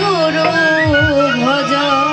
গুরু ভজন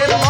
রে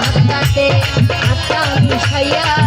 আত্মাতে আত্মা মিশাইয়া